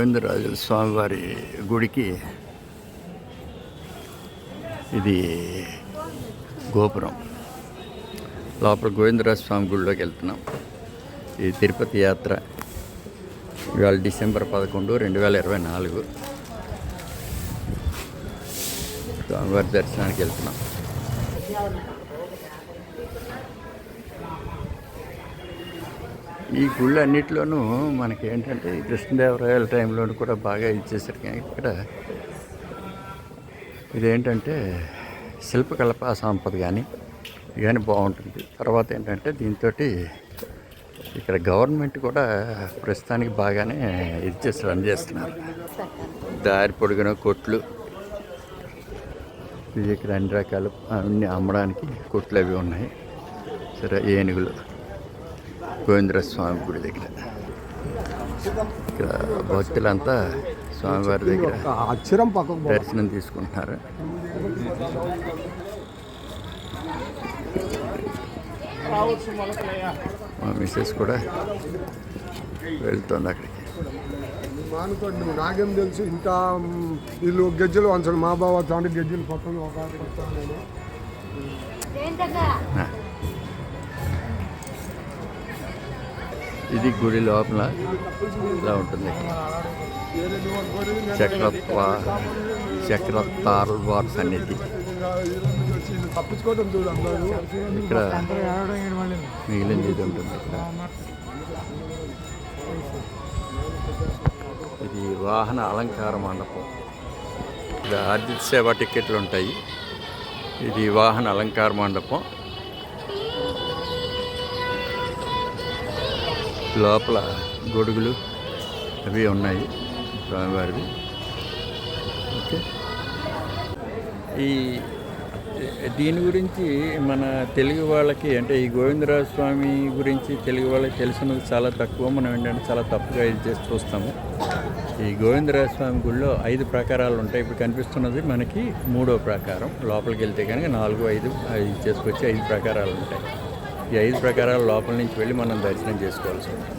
గోవిందరాజు స్వామివారి గుడికి ఇది గోపురం. లోపల గోవిందరాజు స్వామి గుడిలోకి వెళ్తున్నాం. ఇది తిరుపతి యాత్ర. ఇవాళ డిసెంబర్ పదకొండు రెండు వేల ఇరవై నాలుగు. స్వామివారి దర్శనానికి వెళ్తున్నాం. ఈ గుళ్ళన్నిటిలోనూ మనకి ఏంటంటే కృష్ణదేవరాయల టైంలో కూడా బాగా ఇచ్చేసారు కానీ ఇక్కడ ఇదేంటంటే శిల్పకళప సంపద కానీ కానీ బాగుంటుంది. తర్వాత ఏంటంటే దీంతో ఇక్కడ గవర్నమెంట్ కూడా ప్రస్తుతానికి బాగానే ఇది చేసి రన్ చేస్తున్నారు. దారి పొడిగిన కొట్లు ఇక్కడ అన్ని రకాలు అన్నీ అమ్మడానికి కొట్లు అవి ఉన్నాయి. సరే ఏనుగులు. గోవిందర స్వామి గుడి దగ్గర. ఇక్కడ భక్తులంతా స్వామివారి దగ్గర దర్శనం తీసుకుంటున్నారు. మా మిస్సెస్ కూడా వెళ్తుంది అక్కడికి. మానుకోండి నువ్వు నాకేం తెలుసు ఇంత వీళ్ళు గజ్జలు వంచడు మా బావ తాండి గజ్జలు పక్కన ఒక ఇది గుడి లోపల ఇలా ఉంటుంది. చక్రత్వ చక్రతాల్వార్ సన్నిధి. ఇక్కడ మిగిలింది ఇది ఉంటుంది ఇక్కడ. ఇది వాహన అలంకార మండపం. ఇక్కడ ఆర్థిక సేవ టికెట్లు ఉంటాయి. ఇది వాహన అలంకార మండపం. లోపల గొడుగులు అవి ఉన్నాయి స్వామివారివి. ఓకే. ఈ దీని గురించి మన తెలుగు వాళ్ళకి అంటే ఈ గోవిందరాజ స్వామి గురించి తెలుగు వాళ్ళకి తెలిసినది చాలా తక్కువ. మనం ఏంటంటే చాలా తప్పుగా ఇది చేసి చూస్తాము. ఈ గోవిందరాజ స్వామి గుడిలో ఐదు ప్రకారాలు ఉంటాయి. ఇప్పుడు కనిపిస్తున్నది మనకి మూడో ప్రకారం. లోపలికి వెళ్తే కనుక నాలుగు ఐదు ఐదు చేసుకొచ్చి ఐదు ప్రకారాలు ఉంటాయి. ఈ ఐదు ప్రకారాల లోపల నుంచి వెళ్ళి మనం దర్శనం చేసుకోవాల్సి ఉంది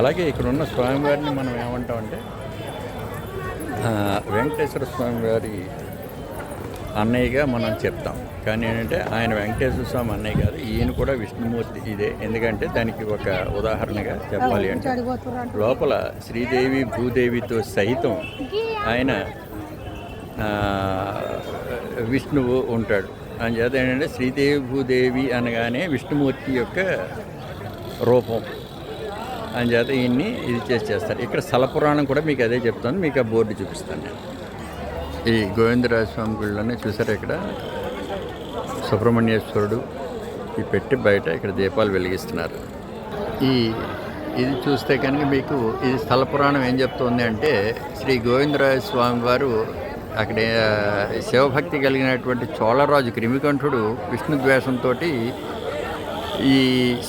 అలాగే ఇక్కడ ఉన్న స్వామివారిని మనం ఏమంటామంటే వెంకటేశ్వర స్వామి వారి అన్నయ్యగా మనం చెప్తాం. కానీ ఏంటంటే ఆయన వెంకటేశ్వర స్వామి అన్నయ్య కాదు ఈయన కూడా విష్ణుమూర్తి ఇదే. ఎందుకంటే దానికి ఒక ఉదాహరణగా చెప్పాలి అంటే లోపల శ్రీదేవి భూదేవితో సహితం ఆయన విష్ణువు ఉంటాడు. అందుచేత ఏంటంటే శ్రీదేవి భూదేవి అనగానే విష్ణుమూర్తి యొక్క రూపం అందుచేత ఈయన్ని ఇది చేసి చేస్తారు. ఇక్కడ స్థలపురాణం కూడా మీకు అదే చెప్తాను. మీకు ఆ బోర్డు చూపిస్తాను నేను. ఈ గోవిందరాజ స్వామి గుళ్ళని చూసారు ఇక్కడ? సుబ్రహ్మణ్యేశ్వరుడు ఈ పెట్టి బయట ఇక్కడ దీపాలు వెలిగిస్తున్నారు. ఈ ఇది చూస్తే కనుక మీకు ఇది స్థల పురాణం ఏం చెప్తుంది అంటే శ్రీ గోవిందరాజ స్వామి వారు అక్కడ శివభక్తి కలిగినటువంటి చోళరాజు క్రిమికంఠుడు విష్ణుద్వేషంతో ఈ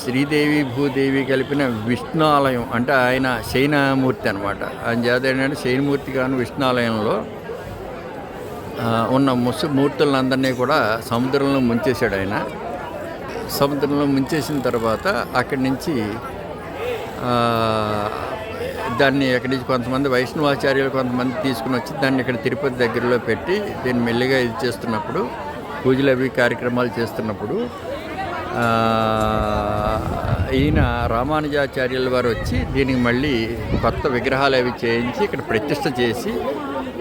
శ్రీదేవి భూదేవి కలిపిన విష్ణు ఆలయం అంటే ఆయన శయనమూర్తి అనమాట ఆయన చేత ఏంటంటే శయనమూర్తి విష్ణు ఆలయంలో ఉన్న ముసు మూర్తులందరినీ కూడా సముద్రంలో ముంచేశాడు ఆయన. సముద్రంలో ముంచేసిన తర్వాత అక్కడి నుంచి దాన్ని ఎక్కడి నుంచి కొంతమంది వైష్ణవాచార్యులు కొంతమంది తీసుకుని వచ్చి దాన్ని ఇక్కడ తిరుపతి దగ్గరలో పెట్టి దీన్ని మెల్లిగా ఇది చేస్తున్నప్పుడు పూజలు అవి కార్యక్రమాలు చేస్తున్నప్పుడు ఈయన రామానుజాచార్యుల వారు వచ్చి దీనికి మళ్ళీ కొత్త విగ్రహాలు అవి చేయించి ఇక్కడ ప్రతిష్ట చేసి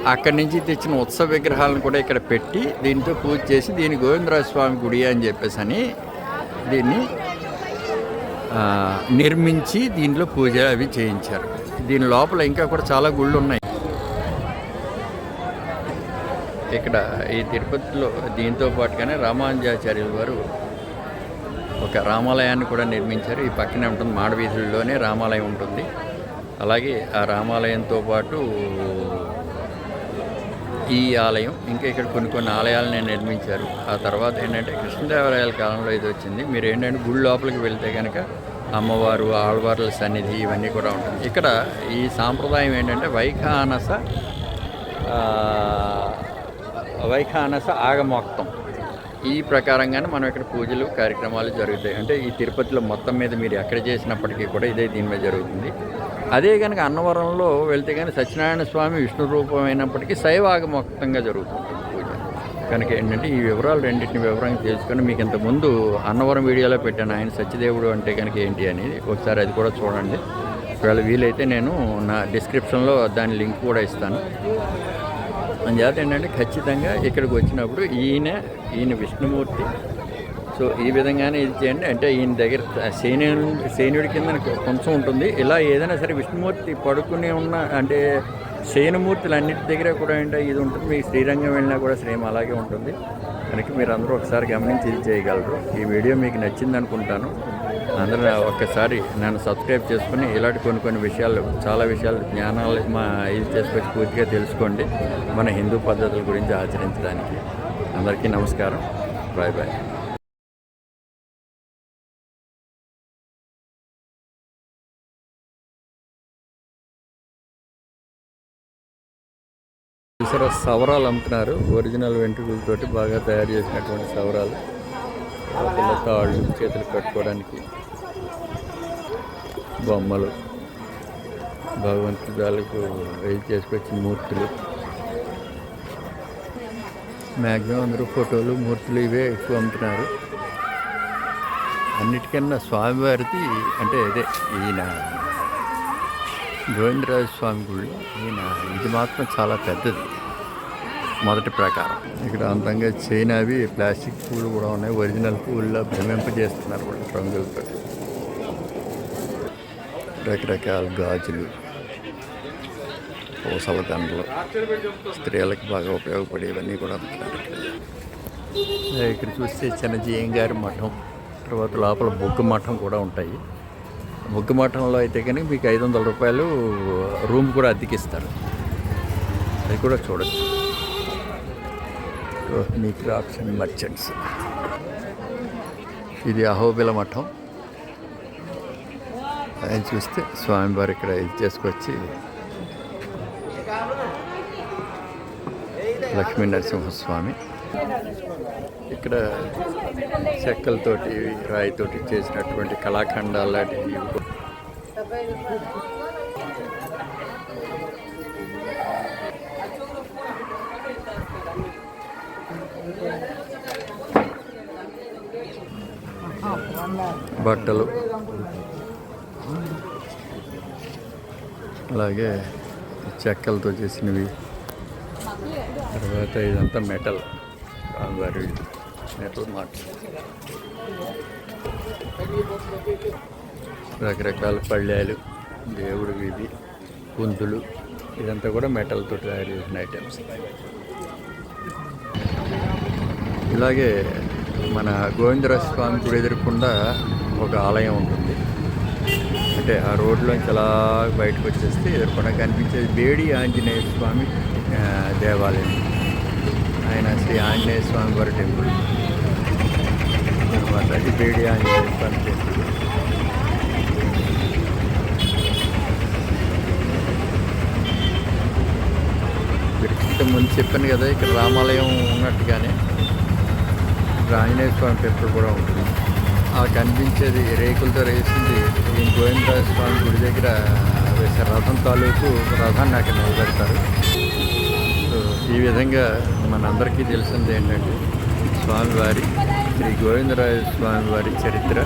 అక్కడి నుంచి తెచ్చిన ఉత్సవ విగ్రహాలను కూడా ఇక్కడ పెట్టి దీంతో పూజ చేసి దీని గోవిందరాజ స్వామి గుడి అని చెప్పేసి అని దీన్ని నిర్మించి దీంట్లో పూజ అవి చేయించారు. దీని లోపల ఇంకా కూడా చాలా గుళ్ళు ఉన్నాయి ఇక్కడ ఈ తిరుపతిలో దీంతో పాటుగానే రామానుజాచార్యులు వారు ఒక రామాలయాన్ని కూడా నిర్మించారు. ఈ పక్కనే ఉంటుంది మాడవీధుల్లోనే రామాలయం ఉంటుంది. అలాగే ఆ రామాలయంతో పాటు ఈ ఆలయం ఇంకా ఇక్కడ కొన్ని కొన్ని ఆలయాలని నిర్మించారు. ఆ తర్వాత ఏంటంటే కృష్ణదేవరాయల కాలంలో ఇది వచ్చింది. మీరు ఏంటంటే గుడి లోపలికి వెళ్తే కనుక అమ్మవారు ఆళ్వార్ల సన్నిధి ఇవన్నీ కూడా ఉంటుంది ఇక్కడ ఈ సాంప్రదాయం ఏంటంటే వైఖానస వైఖానస ఆగమోక్తం. ఈ ప్రకారంగానే మనం ఇక్కడ పూజలు కార్యక్రమాలు జరుగుతాయి. అంటే ఈ తిరుపతిలో మొత్తం మీద మీరు ఎక్కడ చేసినప్పటికీ కూడా ఇదే దీని మీద జరుగుతుంది. అదే కనుక అన్నవరంలో వెళ్తే కానీ సత్యనారాయణ స్వామి విష్ణు రూపమైనప్పటికీ అయినప్పటికీ శైవాగమోక్తంగా జరుగుతుంది కనుక ఏంటంటే ఈ వివరాలు రెండింటిని వివరంగా తెలుసుకొని మీకు ఇంతకుముందు అన్నవరం వీడియోలో పెట్టాను ఆయన సత్యదేవుడు అంటే కనుక ఏంటి అనేది ఒకసారి అది కూడా చూడండి. ఒకవేళ వీలైతే నేను నా డిస్క్రిప్షన్లో దాని లింక్ కూడా ఇస్తాను. అందుచేత ఏంటంటే ఖచ్చితంగా ఇక్కడికి వచ్చినప్పుడు ఈయన ఈయన విష్ణుమూర్తి సో ఈ విధంగానే ఇది చేయండి. అంటే ఈయన దగ్గర సేనుడు సేనుడి కింద కొంచెం ఉంటుంది. ఇలా ఏదైనా సరే విష్ణుమూర్తి పడుకుని ఉన్న అంటే శయనమూర్తులు అన్నిటి దగ్గర కూడా ఏంటో ఇది ఉంటుంది. మీకు శ్రీరంగం వెళ్ళినా కూడా సేమ్ అలాగే ఉంటుంది. కనుక మీరు అందరూ ఒకసారి గమనించి ఇది చేయగలరు. ఈ వీడియో మీకు నచ్చింది అనుకుంటాను. అందరూ ఒక్కసారి నన్ను సబ్స్క్రైబ్ చేసుకుని ఇలాంటి కొన్ని కొన్ని విషయాలు చాలా విషయాలు జ్ఞానాలు మా ఇది చేసుకొచ్చి పూర్తిగా తెలుసుకోండి. మన హిందూ పద్ధతుల గురించి ఆచరించడానికి అందరికీ నమస్కారం. Bye bye. చూసారా సవరాలు అమ్ముతున్నారు. ఒరిజినల్ వెంట్రుకలతోటి బాగా తయారు చేసినటువంటి సవరాలు. తాళ్ళు చేతులు కట్టుకోవడానికి బొమ్మలు భగవంతుడాలకు వేయి చేసుకొచ్చిన మూర్తులు. మ్యాక్సిమం అందరూ ఫోటోలు మూర్తులు ఇవే ఎక్కువ అమ్ముతున్నారు. అన్నిటికన్నా స్వామివారిది అంటే అదే ఈయన గోవిందరాజ స్వామి గుడి ఈయన ఇది మాత్రం చాలా పెద్దది. మొదటి ప్రకారం. ఇక్కడ అందంగా చైనావి ప్లాస్టిక్ పూలు కూడా ఉన్నాయి. ఒరిజినల్ పూల్లో భ్రమింపజేస్తున్నారు వాళ్ళు రంగులతో. రకరకాల గాజులు పూసల దండలు స్త్రీలకు బాగా ఉపయోగపడేవన్నీ కూడా అమ్ముతున్నారు ఇక్కడ. ఇక్కడ చూస్తే చిన్నజీయం గారి మఠం తర్వాత లోపల బొగ్గు మఠం కూడా ఉంటాయి. బొగ్గు మఠంలో అయితే కానీ మీకు ఐదు వందల రూపాయలు రూమ్ కూడా అద్దెకిస్తారు. అది కూడా చూడొచ్చు. Rohini crafts and merchants. ఇది అహోబిల మఠం. ఆయన చూస్తే స్వామివారు ఇక్కడ ఇది చేసుకొచ్చి లక్ష్మీ నరసింహస్వామి. ఇక్కడ చెక్కలతోటి రాయితోటి చేసినటువంటి కళాఖండాలు లాంటివి. బట్టలు. అలాగే చెక్కలతో చేసినవి. తర్వాత ఇదంతా మెటల్. రాంగారి metal mart. రకరకాల పళ్ళాలు దేవుడు వీధి కుంతులు ఇదంతా కూడా మెటల్తో తయారు చేసిన ఐటమ్స్ ఇలాగే మన గోవిందరాజ స్వామి గుడి ఎదురకుండా ఒక ఆలయం ఉంటుంది. అంటే ఆ రోడ్లోంచి అలా బయటకు వచ్చేస్తే ఎదుర్కొన్న కనిపించేది బేడి ఆంజనేయ స్వామి దేవాలయం. ఆయన శ్రీ ఆంజనేయ స్వామి వారి టెంపుల్. తర్వాత అది బేడి ఆంజనేయ స్వామి టెంపుల్. ఇక్కడ ముందు చెప్పాను కదా ఇక్కడ రామాలయం ఉన్నట్టుగానే. ఆంజనేయ స్వామి టెంపుల్ కూడా ఉంటుంది. ఆ కనిపించేది రేకులతో వేసింది ఈ గోవిందరాజ స్వామి గుడి దగ్గర వేసే రథం తాలూకు రథాన్ని అక్కడ నిలబెడతారు. సో ఈ విధంగా మనందరికీ తెలిసింది ఏంటంటే స్వామివారి శ్రీ గోవిందరాజ స్వామివారి చరిత్ర.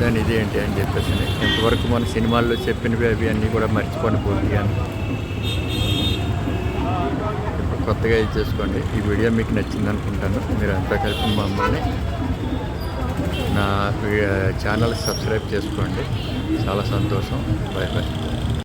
దాని ఇదేంటి అని చెప్పేసి ఇంతవరకు మన సినిమాల్లో చెప్పినవి అవి అన్నీ కూడా మర్చిపోని పోయాను ఇప్పుడు కొత్తగా ఇది చేసుకోండి. ఈ వీడియో మీకు నచ్చింది అనుకుంటాను. మీరు అంతా కలిపి మమ్మల్ని నా ఛానల్ సబ్స్క్రైబ్ చేసుకోండి. చాలా సంతోషం. Bye bye